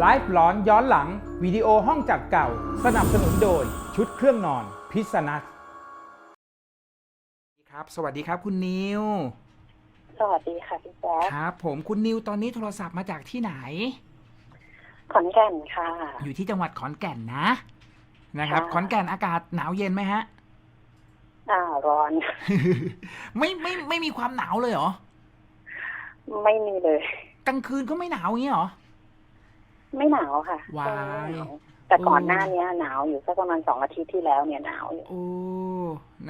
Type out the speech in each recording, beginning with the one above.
ไลฟ์หลอนย้อนหลัง วิดีโอห้องจัดเก่า สนับสนุนโดยชุดเครื่องนอนพิษณัทครับ สวัสดีครับคุณนิว สวัสดีค่ะพี่แจ๊คครับ ผมคุณนิวตอนนี้โทรศัพท์มาจากที่ไหน ขอนแก่นค่ะ อยู่ที่จังหวัดขอนแก่นนะ นะครับค่ะขอนแก่นอากาศหนาวเย็นไหมฮะอ่าร้อน ไม่ไม่ไม่มีความหนาวเลยเหรอ ไม่มีเลย กลางคืนก็ไม่หนาวอย่างนี้เหรอ ไม่หนาวค่ะว้าย ไม่หนาวแต่ก่อนโอ้หน้านี้หนาวอยู่สักประมาณสองอาทิตย์ที่แล้วเนี่ยหนาวอยู่ โอ้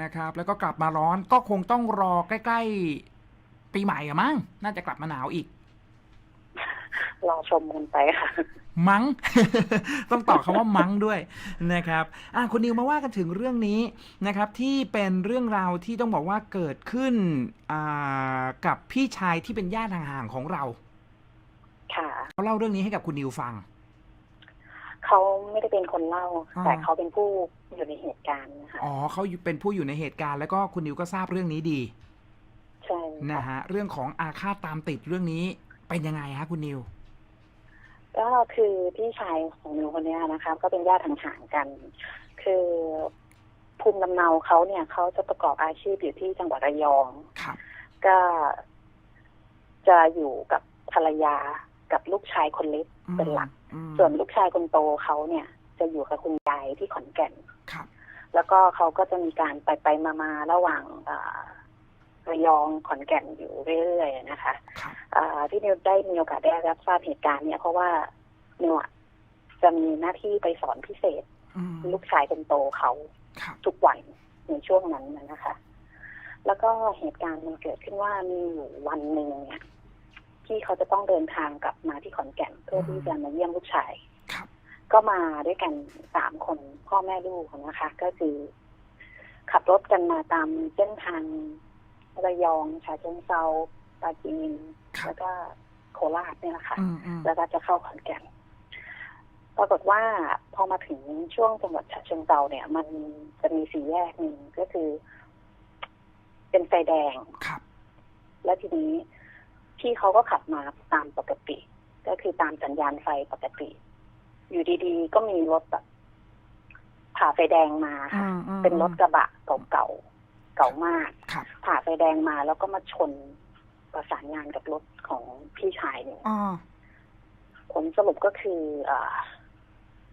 นะครับ แล้วก็กลับมาร้อนก็คงต้องรอใกล้ๆปีใหม่อะมั้ง น่าจะกลับมาหนาวอีกรอชมกันไปค่ะ มัง้ง ต้องตอบคำว่ามั้งด้วยนะครับ อะคุณนิวมาว่ากันถึงเรื่องนี้นะครับ ที่เป็นเรื่องราวที่ต้องบอกว่าเกิดขึ้นอ่ากับพี่ชายที่เป็นญาติห่างๆของเรา ค่ะ เขาเล่าเรื่องนี้ให้กับคุณนิวฟัง เขาไม่ได้เป็นคนเล่า อ่า แต่เขาเป็นผู้อยู่ในเหตุการณ์นะคะอ๋อเขาอยู่เป็นผู้อยู่ในเหตุการณ์แล้วก็คุณนิวก็ทราบเรื่องนี้ดีใช่นะค่ะฮะเรื่องของอาฆาตตามติดเรื่องนี้เป็นยังไงฮะคุณนิว ก็คือพี่ชายของหนูคนเนี้ยนะคะ ก็เป็นญาติห่างๆกัน คือภูมิลำเนาเขาเนี่ยเขาจะประกอบอาชีพอยู่ที่จังหวัดระยอง ครับ ก็จะอยู่กับภรรยา กับลูกชายคนเล็กอืมเป็นหลักอืมส่วนลูกชายคนโตเขาเนี่ย จะอยู่กับคุณยายที่ขอนแก่นครับแล้วก็เขาก็จะมีการไปไปมามาระหว่างอ่าระยองขอนแก่นอยู่เรื่อยๆนะคะครับอ่าที่นิวได้มีโอกาสได้รับทราบเหตุการณ์เนี่ย เพราะว่านิวอะจะมีหน้าที่ไปสอนพิเศษอืมลูกชายคนโตเขาครับทุกวันในช่วงนั้นน่ะนะคะ แล้วก็เหตุการณ์มันเกิดขึ้นว่ามีอยู่วันหนึ่งเนี่ย ที่เขาจะต้องเดินทางกลับมาที่ขอนแก่นเพื่อที่จะมาเยี่ยมลูกชายครับก็มาด้วยกันสามคนพ่อแม่ลูกนะคะ ก็คือ ขับรถกันมาตามเส้นทางระยองฉะเชิงเซาปราจีนครับแล้วก็โคราชเนี่ยแหละค่ะอืมอืมแล้วก็จะเข้าขอนแก่นปรากฏว่าพอมาถึงช่วงจังหวัดฉะเชิงเซาเนี่ย มันจะมีสี่แยกหนึ่งก็คือ เป็นไฟแดงครับ แล้วทีนี้ พี่เขาก็ขับมาตามปกติ ก็คือตามสัญญาณไฟปกติ อยู่ดีๆ ก็มีรถแบบผ่าไฟแดงมาอืค่ะมอืมเป็นรถกระบะเก่าๆ เก่ามากครับผ่าไฟแดงมาแล้วก็มาชนประสานงานกับรถของพี่ชายเนี่ยอ๋อผลสรุปก็คืออา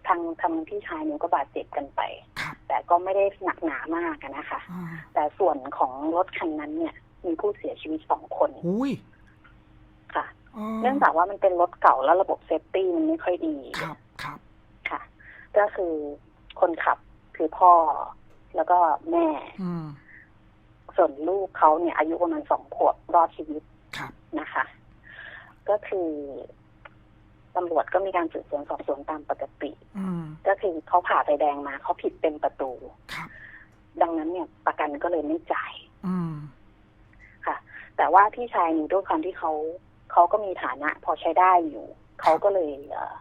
ทางทางพี่ชายเนี่ยก็บาดเจ็บกันไปครับแต่ก็ไม่ได้หนักหนามากอะนะคะอ่าแต่ส่วนของรถคันนั้นเนี่ย มีผู้เสียชีวิตสองคนอุ้ยค่ะอ๋อ เนื่องจากว่ามันเป็นรถเก่าแล้วระบบเซฟตี้มันไม่ค่อยดีครับครับค่ะ ก็คือคนขับคือพ่อแล้วก็แม่อืมส่วนลูกเขาเนี่ย อายุประมาณสองขวบรอดชีวิตครับนะคะ ก็คือตำรวจก็มีการสืบสวนสอบสวนตามปกติอืมก็คือเขาผ่าไฟแดงมาเขาผิดเป็นประตูครับดังนั้นเนี่ย ประกันก็เลยไม่จ่ายอืมค่ะ แต่ว่าพี่ชายนี่ด้วยความที่เขา เขาก็มีฐานะพอใช้ได้อยู่เขาก็เลยเอ่อ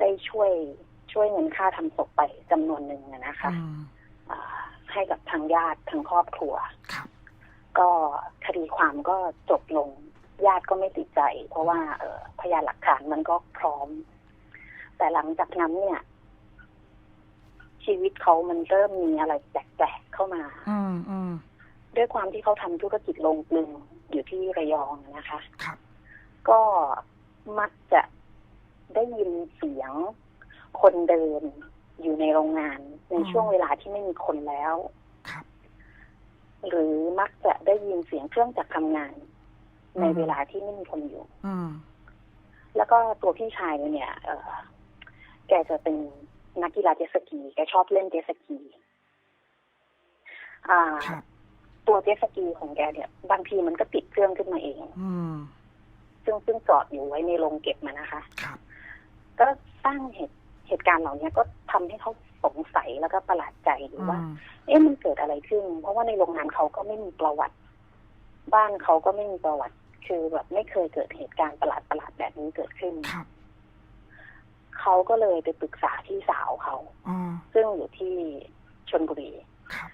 ได้ช่วยช่วยเงินค่าทำศพไปจำนวนหนึ่งอะนะคะอืมอ่าให้กับทางญาติทางครอบครัวครับก็คดีความก็จบลงญาติก็ไม่ติดใจ เพราะว่าเอ่อพยานหลักฐานมันก็พร้อม แต่หลังจากนั้นเนี่ย ชีวิตเขามันเริ่มมีอะไรแปลกๆเข้ามา อืมอืมด้วยความที่เขาทำธุรกิจโรงกลึงอยู่ที่ระยองนะคะ ครับ ก็มักจะได้ยินเสียงคนเดินอยู่ในโรงงาน ในช่วงเวลาที่ไม่มีคนแล้วครับหรือมักจะได้ยินเสียงเครื่องจักรทำงานอืมในเวลาที่ไม่มีคนอยู่อืมแล้วก็ตัวพี่ชายเนี่ยเออแกจะเป็นนักกีฬาเจตสกีแกชอบเล่นเจตสกีอ่าครับตัวเจตสกีของแกเนี่ย บางทีมันก็ติดเครื่องขึ้นมาเองอืม ซึ่งซึ่งจอดอยู่ไว้ในโรงเก็บมานะคะครับก็สร้างเหตุเหตุการณ์เหล่านี้ก็ทำให้เขาสงสัยแล้วก็ประหลาดใจอยู่อืว่ามเอ๊ะมันเกิดอะไรขึ้น เพราะว่าในโรงงานเขาก็ไม่มีประวัติ บ้านเขาก็ไม่มีประวัติ คือแบบไม่เคยเกิดเหตุการณ์ประหลาดประหลาดๆแบบนี้เกิดขึ้นครับเขาก็เลยไปปรึกษาพี่สาวเขาอ๋อซึ่งอยู่ที่ชนบุรีครับ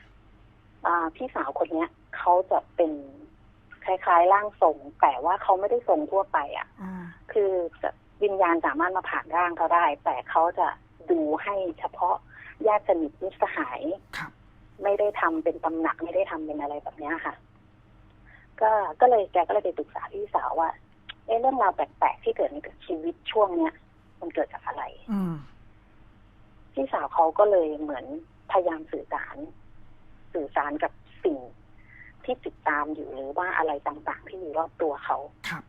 อ่าพี่สาวคนเนี้ยเขาจะเป็น คล้ายๆ ร่างทรงแต่ว่าเขาไม่ได้ทรงทั่วไปอะอ๋อคือจะวิญญาณสามารถมาผ่านร่างเขาได้ แต่เขาจะดูให้เฉพาะญาติสนิทมิตรสหายครับไม่ได้ทำเป็นตำหนักไม่ได้ทำเป็นอะไรแบบเนี้ยค่ะ ก็ก็เลยแกก็เลยไปปรึกษาพี่สาวว่าเอ๊ะเรื่องราวแปลกๆที่เกิดในชีวิตช่วงเนี้ยมันเกิดจากอะไร อืมพี่สาวเขาก็เลยเหมือนพยายามสื่อสาร สื่อสารกับสิ่ง ที่ติดตามอยู่หรือว่าอะไรต่างๆ ที่อยู่รอบตัวเขาครับ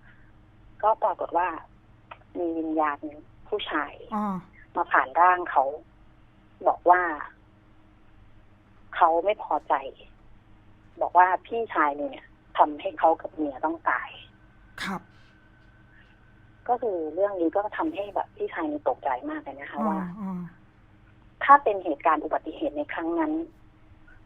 ก็ปรากฏว่า มีวิญญาณผู้ชายอ๋อมาผ่านร่างเขา บอกว่า เขาไม่พอใจ บอกว่าพี่ชายเนี่ยทำให้เขากับเมียต้องตาย ครับ ก็คือเรื่องนี้ก็ทำให้แบบพี่ชายนี่ตกใจมากเลยนะคะว่าอ๋อถ้าเป็นเหตุการณ์อุบัติเหตุในครั้งนั้น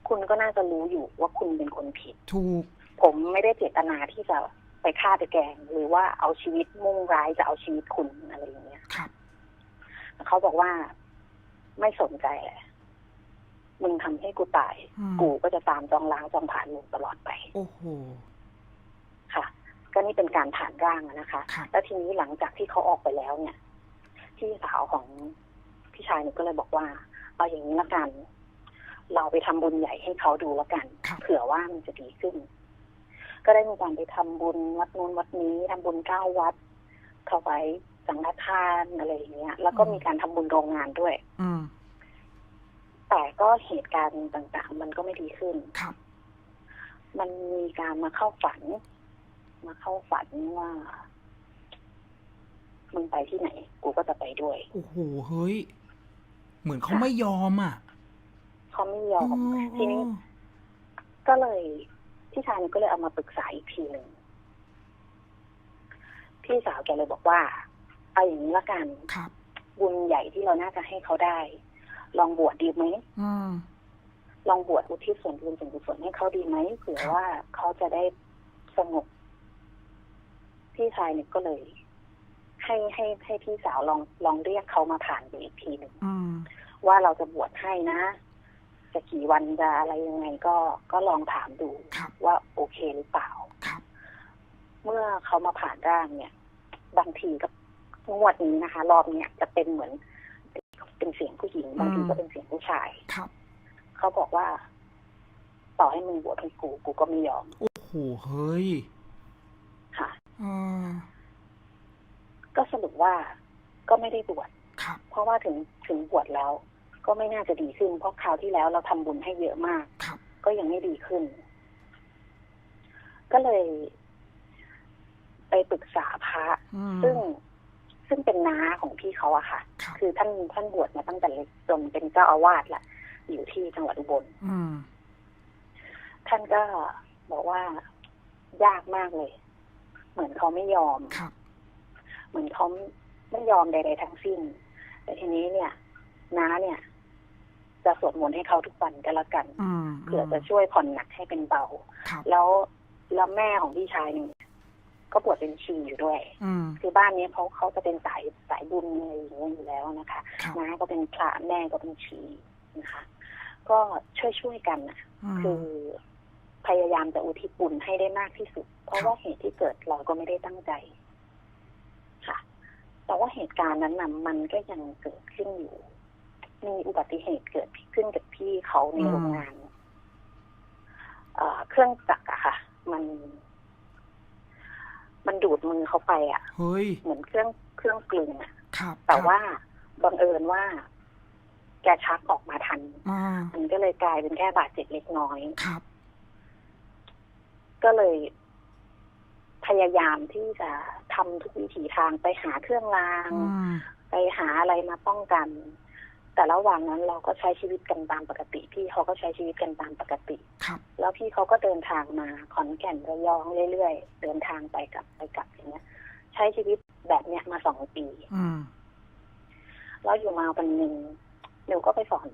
คุณก็น่าจะรู้อยู่ว่าคุณเป็นคนผิด ถูกผมไม่ได้เจตนาที่จะไปฆ่าไปแกล้งหรือว่าเอาชีวิตมุ่งร้ายจะเอาชีวิตคุณอะไรอย่างเงี้ยครับเขาบอกว่าไม่สนใจแหละมึงทำให้กูตายอืมกูก็จะตามจองล้างจองผ่านมึงตลอดไป โอ้โห ค่ะ ก็นี่เป็นการผ่านร่างอะนะคะครับแล้วทีนี้หลังจากที่เขาออกไปแล้วเนี่ย พี่สาวของพี่ชายเนี่ยก็เลยบอกว่า เอาอย่างนี้ละกัน เราไปทำบุญใหญ่ให้เขาดูละกันครับเผื่อว่ามันจะดีขึ้น ก็ได้มีการไปทำบุญวัดนู้นวัดนี้ทำบุญเก้าวัดถวายสังฆทานอะไรอย่างเงี้ย แล้วก็มีการทำบุญโรงงานด้วย อืมแต่ก็เหตุการณ์ต่าง ๆ มันก็ไม่ดีขึ้นครับมันมีการมาเข้าฝัน มาเข้าฝันว่ามึงไปที่ไหน กูก็จะไปด้วย โอ้โห เฮ้ย เหมือนเขาไม่ยอมอะ เขาไม่ยอมอ๋อทีนี้ ก็เลยพี่ชายก็เลยเอามาปรึกษาอีกทีหนึ่งพี่สาวแกเลยบอกว่าเอาอย่างนี้ละกันครับบุญใหญ่ที่เราน่าจะให้เขาได้ ลองบวชดีไหมอืมลองบวชอุทิศส่วนบุญส่วนกุศลให้เขาดีไหมเผื่อครับว่าเขาจะได้สงบพี่ชายเนี่ยก็เลย ให้ให้ให้พี่สาวลองลองเรียกเขามาผ่านดูอีกทีหนึ่งอืมว่าเราจะบวชให้นะ จะกี่วันจะอะไรยังไงก็ก็ลองถามดูครับว่าโอเคหรือเปล่าครับเมื่อเขามาผ่านร่างเนี่ย บางทีก็งวดนี้นะคะ รอบเนี้ยจะเป็นเหมือนเป็นเสียงผู้หญิงบางทีก็เป็นเสียงผู้ชายครับเขาบอกว่า ต่อให้มึงบวชให้กูกูก็ไม่ยอมโอ้โหเฮ้ยค่ะอ่าก็สรุปว่าก็ไม่ได้บวชครับเพราะว่าถึงถึงบวชแล้ว ก็ไม่น่าจะดีขึ้น เพราะคราวที่แล้วเราทำบุญให้เยอะมากครับก็ยังไม่ดีขึ้น ก็เลย ไปปรึกษาพระอืมซึ่งซึ่งเป็นน้าของพี่เขาอะค่ะครับคือท่านท่านบวชมาตั้งแต่เล็กจนเป็นเจ้าอาวาสแหละอยู่ที่จังหวัดอุบลอืมท่านก็บอกว่ายากมากเลย เหมือนเขาไม่ยอมครับเหมือนเขาไม่ยอมใดๆทั้งสิ้นแต่ทีนี้เนี่ย น้าเนี่ย จะสวดมนต์ให้เขาทุกวันก็แล้วกันอืมเพื่อจะช่วยผ่อนหนักให้เป็นเบาครับแล้วแล้วแม่ของพี่ชายเนี่ยก็บวชเป็นชีอยู่ด้วยอืมคือบ้านนี้เขาเขาจะเป็นสายสายบุญอะไรอย่างเงี้ยอยู่แล้วนะคะครับน้าก็เป็นพระแม่ก็เป็นชีนะคะ ก็ช่วยช่วยๆกันนะมคือพยายามจะอุทิศบุญให้ได้มากที่สุด เพราะว่าเหตุที่เกิดเราก็ไม่ได้ตั้งใจ ค่ะ แต่ว่าเหตุการณ์นั้นนะมันก็ยังเกิดขึ้นอยู่ มีอุบัติเหตุเกิดขึ้นกับพี่เขาในโรงงานเอ่อเครื่องจักรอะค่ะ มัน มันดูดมือเขาไปอะเฮ้ยเหมือนเครื่องเครื่องกลึงอะครับแต่ครับว่าบังเอิญว่า แกชักออกมาทันอ่ามันก็เลยกลายเป็นแค่บาดเจ็บเล็กน้อยครับ ก็เลยพยายามที่จะทำทุกวิถีทางไปหาเครื่องรางอืมไปหาอะไรมาป้องกัน แต่ระหว่างนั้นเราก็ใช้ชีวิตกันตามปกติ พี่เขาก็ใช้ชีวิตกันตามปกติ ครับ แล้วพี่เขาก็เดินทางมาขอนแก่นระยองเรื่อยๆเดินทางไปกลับไปกลับอย่างเงี้ย ใช้ชีวิตแบบเนี้ยมาสองปีอืมแล้วอยู่มาวันหนึ่งหนูก็ไปสอน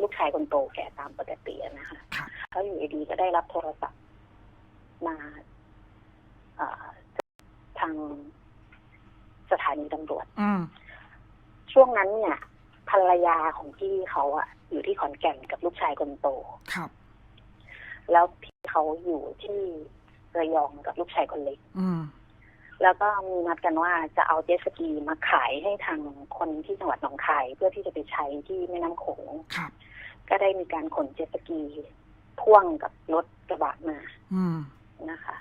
ลูกชายคนโตแกตามปกติอะนะคะครับ แล้วอยู่ดีๆก็ได้รับโทรศัพท์มาเอ่อทางสถานีตำรวจ อืมช่วงนั้นเนี่ย ภรรยาของพี่เขาอะอยู่ที่ขอนแก่นกับลูกชายคนโต ครับ แล้วพี่เขาอยู่ที่ระยองกับลูกชายคนเล็ก อืมแล้วก็มีนัดกันว่าจะเอาเจ็ตสกีมาขายให้ทางคนที่จังหวัดหนองคาย เพื่อที่จะไปใช้ที่แม่น้ำโขงครับ ก็ได้มีการขนเจ็ตสกีพ่วงกับรถกระบะมา อืมนะคะ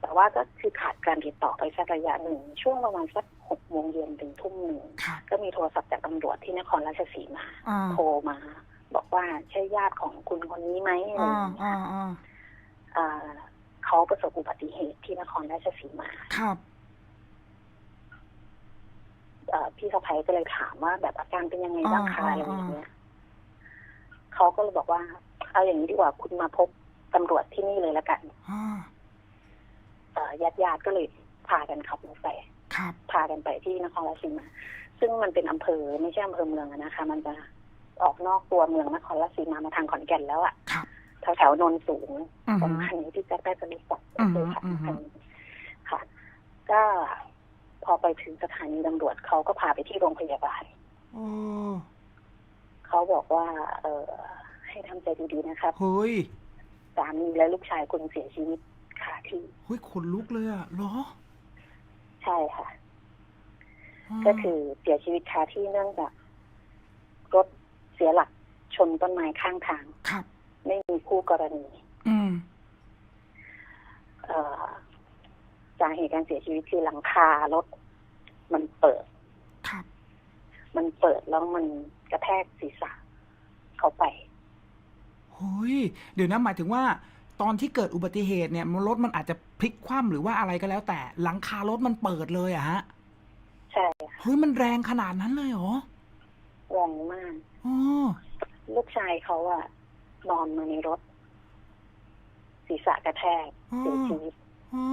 แต่ว่าก็คือขาดการติดต่อไปสักระยะหนึ่งช่วงประมาณสัก หกโมงเย็นถึงทุ่มหนึ่งครับก็มีโทรศัพท์จากตำรวจที่นครราชสีมา อ่าโทรมา บอกว่าใช่ญาติของคุณคนนี้ไหมอะไรอ่าอย่างเงี้ยอ่าอ่าอ่าเขาประสบอุบัติเหตุที่นครราชสีมาครับ เอ่อพี่สะพ้ยก็เลยถามว่าแบบอาการเป็นยังไงบ้างคะอ่าอะไรอ่าอย่างเงี้ยเขาก็เลยบอกว่า เอาอย่างนี้ดีกว่าคุณมาพบตำรวจที่นี่เลยละกัน อ่า ญาติญาติๆก็เลยพากันขับรถไปครับ พากันไปที่นครราชสีมา ซึ่งมันเป็นอำเภอไม่ใช่อำเภอเมืองอะนะคะ มันจะออกนอกตัวเมืองนครราชสีมามาทางขอนแก่นแล้วอะครับแถวแถวๆโนนสูงอือปฮึระมาณนี้ที่แจ็คได้จะรู้จักอือฮึเคยขับอือฮึกันค่ะ ก็พอไปถึงสถานีตำรวจเขาก็พาไปที่โรงพยาบาลโอ้เขาบอกว่า เออให้ทำใจดีๆนะครับเฮ้ยสามีและลูกชายคุณเสียชีวิตคาที่เฮ้ยขนลุกเลยอะเหรอใช่ค่ะาก็คือเสียชีวิตคาที่เนื่องจากรถเสียหลักชนต้นไม้ข้างทางครับ ไม่มีคู่กรณี อืมเอ่อสาเหตุการเสียชีวิตคือหลังคารถมันเปิด ครับ มันเปิดแล้วมันกระแทกศีรษะเขาไปเฮ้ยเดี๋ยวนะหมายถึงว่า ตอนที่เกิดอุบัติเหตุเนี่ยมันรถมันอาจจะพลิกคว่ำหรือว่าอะไรก็แล้ว แต่หลังคารถมันเปิดเลยอะฮะใช่ค่ะเฮ้ยมันแรงขนาดนั้นเลยเหรอแรงมากอ๋อลูกชายเขาอะนอนมาในรถ ศีรษะกระแทกอ๋อเสียชีวิตอ๋อ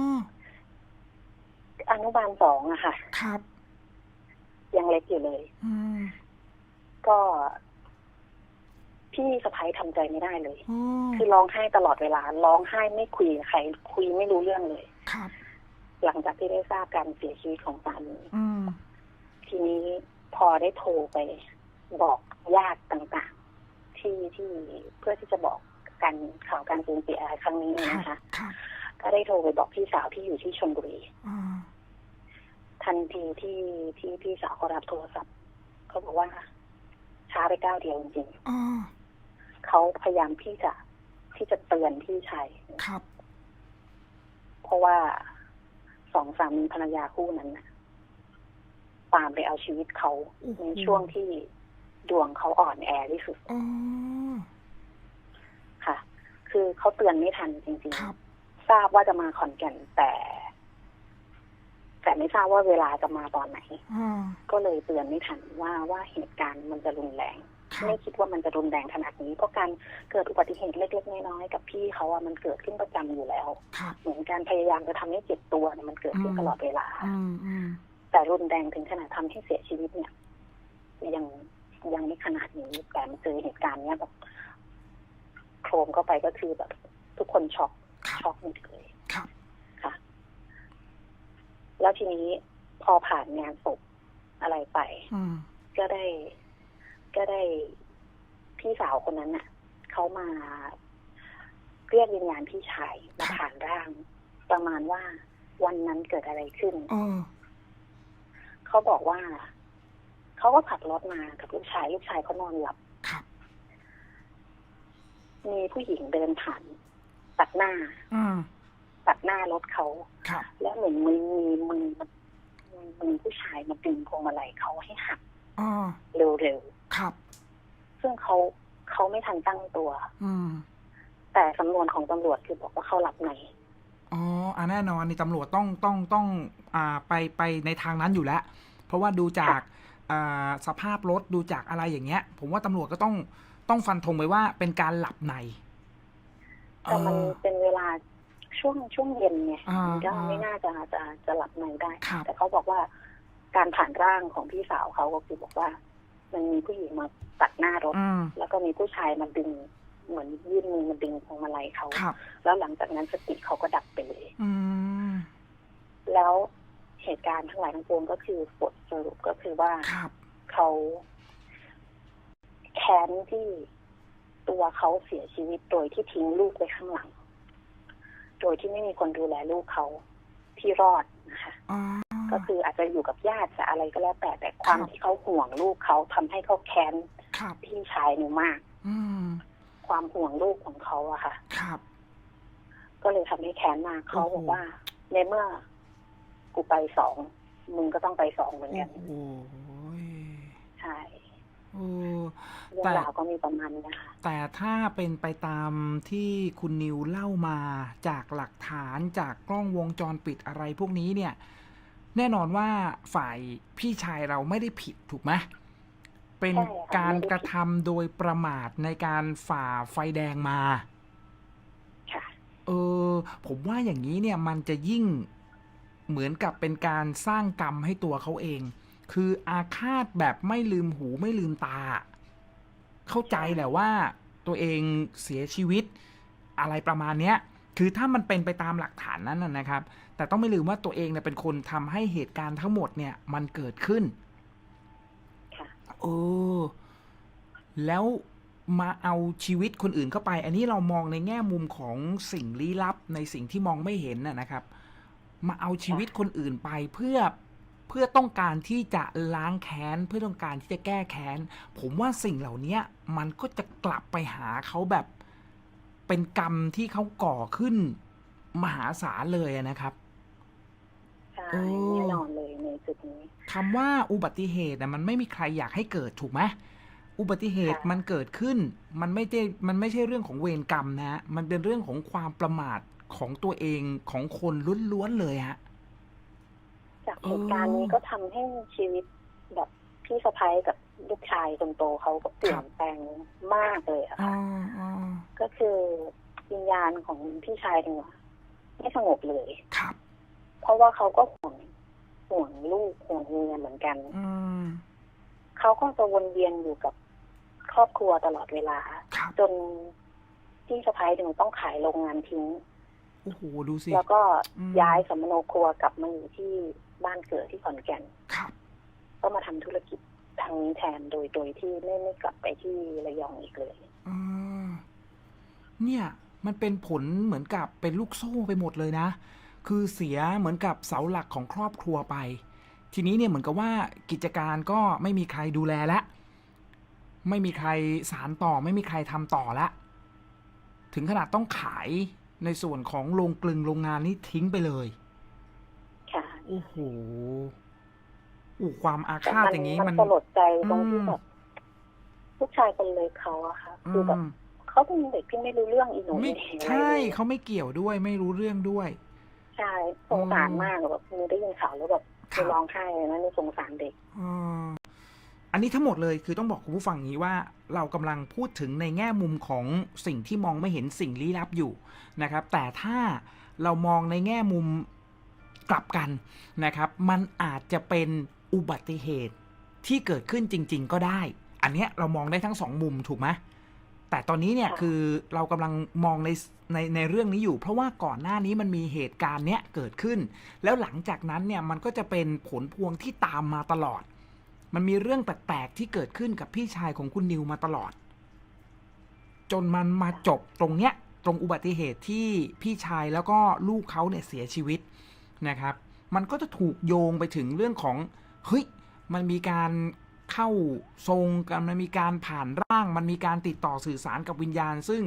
อนุบาลสองอะค่ะ ครับ ยังเล็กอยู่เลยอืมก็ พี่สะพ้ายทำใจไม่ได้เลยอ๋อคือร้องไห้ตลอดเวลา ร้องไห้ไม่คุยกับใคร คุยไม่รู้เรื่องเลย ครับ หลังจากที่ได้ทราบการเสียชีวิตของสามี อืม ทีนี้พอได้โทรไปบอกญาติต่างๆ ที่ที่เพื่อที่จะบอกการข่าวการสูญเสียครั้งนี้ครับนะคะ ครับก็ได้โทรไปบอกพี่สาวที่อยู่ที่ชลบุรี อ่าทันทีที่ที่พี่สาวเขารับโทรศัพท์เขาบอกว่าช้าไปก้าวเดียวจริงอ่าๆ เขาพยายามที่จะที่จะเตือนพี่ชายครับ เพราะว่าสองสามีภรรยาคู่นั้นน่ะตามไปเอาชีวิตเขาโอ้โหในช่วงที่ดวงเขาอ่อนแอที่สุดอ๋อค่ะ คือเขาเตือนไม่ทันจริงครับๆทราบว่าจะมาขอนแก่นแต่ แต่ไม่ทราบว่าเวลาจะมาตอนไหนอ่าก็เลยเตือนไม่ทันว่าว่าเหตุการณ์มันจะรุนแรงครับ ไม่คิดว่ามันจะรุนแรงขนาดนี้เพราะการเกิดอุบัติเหตุเล็กๆน้อยๆกับพี่เขาอะมันเกิดขึ้นประจำอยู่แล้วครับเหมือนการพยายามจะทำให้เจ็บตัวเนี่ยมันเกิดขึ้นอืมตลอดเวลาอืมอืมแต่รุนแรงถึงขนาดทำให้เสียชีวิตเนี่ยยังยังไม่ขนาดนี้แต่มาเจอเหตุการณ์เนี้ยแบบโครมเข้าไปก็คือแบบ ทุกคนช็อกครับช็อกหมดเลยครับค่ะ แล้วทีนี้พอผ่านงานศพอะไรไปอืมก็ได้ ก็ได้พี่สาวคนนั้นน่ะเขามาเรียกวิญญาณพี่ชายมาผ่านร่าง ประมาณว่าวันนั้นเกิดอะไรขึ้นเออเขาบอกว่าเขาก็ขับรถมากับลูกชาย ลูกชายเขานอนหลับครับมีผู้หญิงเดินผ่านตัดหน้าอืมตัดหน้ารถเขาครับแล้วเหมือนมือมีมือมันมือผู้ชายมาดึงพวงมาลัยเขาให้หักอ่าเร็ว ครับๆซึ่งเขาเขาไม่ทันตั้งตัว อืม แต่สำนวนของตำรวจคือบอกว่าเขาหลับในอ๋ออ่าแน่นอนนี่ตำรวจต้องต้องต้องอ่าไปไปในทางนั้นอยู่แล้ว เพราะว่าดูจากอ่าสภาพรถดูจากอะไรอย่างเงี้ย ผมว่าตำรวจก็ต้องต้องฟันธงไปว่าเป็นการหลับในแต่มันเออเป็นเวลาช่วงช่วงเย็นไงอ่ามันก็อ่าไม่น่าจะจะจะหลับในได้ครับแต่เขาบอกว่าการผ่านร่างของพี่สาวเขาก็คือบอกว่า มันมีผู้หญิงมาตัดหน้ารถอืมแล้วก็มีผู้ชายมาดึงเหมือนยื่นมือมาดึงพวงมาลัยเขาครับแล้วหลังจากนั้นสติเขาก็ดับไปเลยอืมแล้วเหตุการณ์ทั้งหลายทั้งปวงก็คือบทสรุปก็คือว่าครับเขาแค้นที่ตัวเขาเสียชีวิตโดยที่ทิ้งลูกไว้ข้างหลัง โดยที่ไม่มีคนดูแลลูกเขาที่รอดนะคะอ๋อ ก็คืออาจจะอยู่กับญาติจะอะไรก็แล้วแต่แต่ความครับที่เขาห่วงลูกเขาทำให้เขาแค้นครับพี่ชายหนูมาก อืมความห่วงลูกของเขาอะค่ะ ครับ ก็เลยทำให้แค้นมากเขาโอ้โหบอกว่า ในเมื่อกูไปสองมึงก็ต้องไปสองเหมือนโอ้กันโหใช่โอ้เรื่องแต่ราวก็มีประมาณนี้นะคะแต่ถ้าเป็นไปตามที่คุณนิวเล่ามาจากหลักฐานจากกล้องวงจรปิดอะไรพวกนี้เนี่ย แน่นอนว่าฝ่ายพี่ชายเราไม่ได้ผิดถูกไหมเป็นใช่ค่ะการไม่ได้ผิดกระทำโดยประมาทในการฝ่าไฟแดงมาค่ะเออ ผมว่าอย่างนี้เนี่ยมันจะยิ่งเหมือนกับเป็นการสร้างกรรมให้ตัวเขาเอง คืออาฆาตแบบไม่ลืมหูไม่ลืมตา เข้าใจแหละว่าตัวเองเสียชีวิตอะไรประมาณเนี้ย คือถ้ามันเป็นไปตามหลักฐานนั้นนะนะครับ แต่ต้องไม่ลืมว่าตัวเองเนี่ยเป็นคนทำให้เหตุการณ์ทั้งหมดเนี่ย มันเกิดขึ้นค่ะเออแล้วมาเอาชีวิตคนอื่นเข้าไป อันนี้เรามองในแง่มุมของสิ่งลี้ลับในสิ่งที่มองไม่เห็นนะนะครับ มาเอาชีวิตคนอื่นไปเพื่อเพื่อต้องการที่จะล้างแค้นเพื่อต้องการที่จะแก้แค้น ผมว่าสิ่งเหล่านี้มันก็จะกลับไปหาเขาแบบ เป็นกรรมที่เขาก่อขึ้นมหาศาลเลยอะนะครับใช่โอ้แน่นอนเลยในจุดนี้คำว่าอุบัติเหตุนะมันไม่มีใครอยากให้เกิดถูกไหมอุบัติเหตุค่ะมันเกิดขึ้น มันไม่ได้มันไม่ใช่เรื่องของเวรกรรมนะฮะมันเป็นเรื่องของความประมาทของตัวเองของคนล้วนๆเลยฮะจากเหตุการณ์นี้ก็ทำให้ชีวิตแบบพี่สะพ้ยกับ ลูกชายคนโตเขาก็เปลี่ยนแปลงมากเลยอะอ๋อค่ะอ๋อก็คือวิญญาณของพี่ชายเนี่ยไม่สงบเลยครับ เพราะว่าเขาก็ห่วงห่วงลูกห่วงเมียเหมือนกันอืมเขาก็จะวนเวียนอยู่กับครอบครัวตลอดเวลาครับจนพี่สะพ้ายถึงต้องขายโรงงานทิ้งโอ้โหดูสิแล้วก็อืมย้ายสมโนครัวกลับมาอยู่ที่บ้านเกิดที่ขอนแก่นครับก็มาทำธุรกิจ ทางนี้แทนโดยโดยที่ไม่ไม่กลับไปที่ระยองอีกเลยอ่าเนี่ยมันเป็นผลเหมือนกับเป็นลูกโซ่ไปหมดเลยนะ คือเสียเหมือนกับเสาหลักของครอบครัวไป ทีนี้เนี่ยเหมือนกับว่ากิจการก็ไม่มีใครดูแลละไม่มีใครสารต่อไม่มีใครทำต่อละ ถึงขนาดต้องขายในส่วนของโรงกลึงโรงงานนี้ทิ้งไปเลย ค่ะ โอ้โห อู้ความอาแต่ฆาตมันอย่างนี้มัมันนสลดใจตรงที่อืมแบบลูกชายคนเล็กเขาอะค่ะอืคือแบบมเขาเป็นเด็กที่ไม่รู้เรื่องอีหนูไม่อีเหน่อะไรใช่เลยเขาไม่เกี่ยวด้วยไม่รู้เรื่องด้วย ใช่สงสารมากแบบหนูได้ยินข่าวแล้วแบบคคือรับร้องไห้เลยนะนี่สงสารเด็กอ่าอันนี้ทั้งหมดเลยคือต้องบอกคุณผู้ฟังอย่างนี้ว่าเรากำลังพูดถึงในแง่มุมของสิ่งที่มองไม่เห็นสิ่งลี้ลับอยู่นะครับ แต่ถ้าเรามองในแง่มุมกลับกันนะครับ มันอาจจะเป็น อุบัติเหตุที่เกิดขึ้นจริง ๆ ก็ได้ อันเนี้ยเรามองได้ทั้งสองมุมถูกไหมแต่ตอนนี้เนี่ยค่ะคือเรากำลังมองในในในเรื่องนี้อยู่ เพราะว่าก่อนหน้านี้มันมีเหตุการณ์เนี้ยเกิดขึ้น แล้วหลังจากนั้นเนี่ยมันก็จะเป็นผลพวงที่ตามมาตลอด มันมีเรื่องแปลกๆที่เกิดขึ้นกับพี่ชายของคุณนิวมาตลอด จนมันมาจบตรงเนี้ยตรงอุบัติเหตุที่พี่ชายแล้วก็ลูกเขาเนี่ยเสียชีวิตนะครับ มันก็จะถูกโยงไปถึงเรื่องของ เฮ้ยมันมีการเข้าทรงกันมันมีการผ่านร่าง มันมีการติดต่อสื่อสารกับวิญญาณ ซึ่ง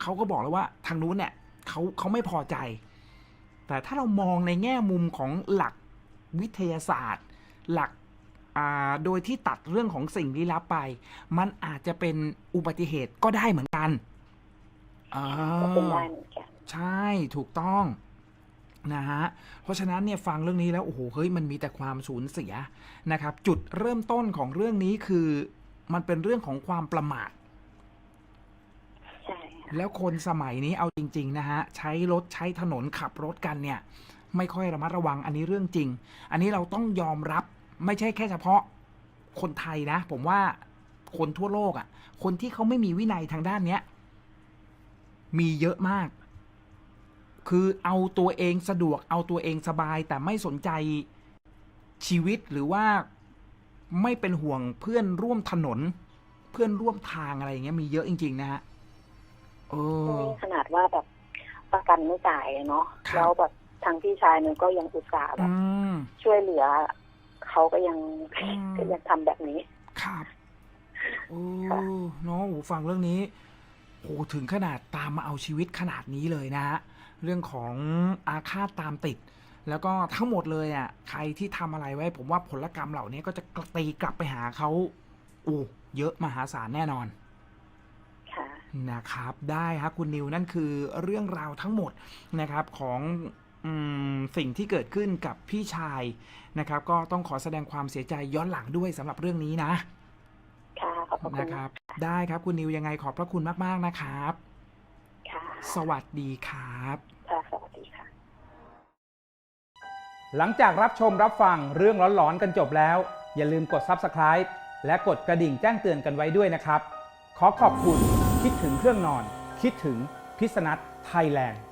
เขาก็บอกแล้วว่าทางนู้นเนี่ยเขาเขาไม่พอใจ แต่ถ้าเรามองในแง่มุมของหลักวิทยาศาสตร์ หลักอ่าโดยที่ตัดเรื่องของสิ่งลี้ลับไป มันอาจจะเป็นอุบัติเหตุก็ได้เหมือนกันอ่าก็เป็นได้เหมือนกันใช่ถูกต้อง นะฮะ เพราะฉะนั้นเนี่ยฟังเรื่องนี้แล้ว โอ้โห เฮ้ย มันมีแต่ความสูญเสียนะครับ จุดเริ่มต้นของเรื่องนี้คือ มันเป็นเรื่องของความประมาทใช่ค่ะแล้วคนสมัยนี้เอาจริง ๆ นะฮะ ใช้รถใช้ถนนขับรถกันเนี่ย ไม่ค่อยระมัดระวังอันนี้เรื่องจริง อันนี้เราต้องยอมรับไม่ใช่แค่เฉพาะคนไทยนะ ผมว่าคนทั่วโลกอะ่ะ คนที่เขาไม่มีวินัยทางด้านเนี้ย มีเยอะมาก คือเอาตัวเองสะดวกเอาตัวเองสบาย แต่ไม่สนใจชีวิตหรือว่าไม่เป็นห่วงเพื่อนร่วมถนน เพื่อนร่วมทางอะไรอย่างเงี้ยมีเยอะจริง ๆ นะฮะเออนี่ขนาดว่าแบบประกันไม่จ่ายเลยเนาะครับแล้วแบบทางพี่ชายเนี่ยก็ยังอุตส่าห์แบอืบมช่วยเหลือ เขาก็ยังอืมก็ยังทำแบบนี้ ครับโอ้ค่ะเน้องหูฟังเรื่องนี้โหถึงขนาดตามมาเอาชีวิตขนาดนี้เลยนะฮะ เรื่องของอาฆาตตามติด แล้วก็ทั้งหมดเลยอะใครที่ทำอะไรไว้ ผมว่าผลกรรมเหล่านี้ก็จะตีกลับไปหาเขาโอ้เยอะมหาศาลแน่นอนค่ะนะครับ ได้ครับคุณนิวนั่นคือเรื่องราวทั้งหมดนะครับของอมสิ่งที่เกิดขึ้นกับพี่ชายนะครับ ก็ต้องขอแสดงความเสียใจย้อนหลังด้วยสำหรับเรื่องนี้นะ ค่ะขอบพระคุณนะครับ ได้ครับคุณนิวยังไงขอบพระคุณมาก ๆ นะครับ ค่ะ สวัสดีครับ ค่ะ สวัสดีค่ะ หลังจากรับชมรับฟังเรื่องหลอนๆกันจบแล้ว อย่าลืมกด Subscribe และกดกระดิ่งแจ้งเตือนกันไว้ด้วยนะครับ ขอขอบคุณคิดถึงเครื่องนอน คิดถึงพิษณัทไทยแลนด์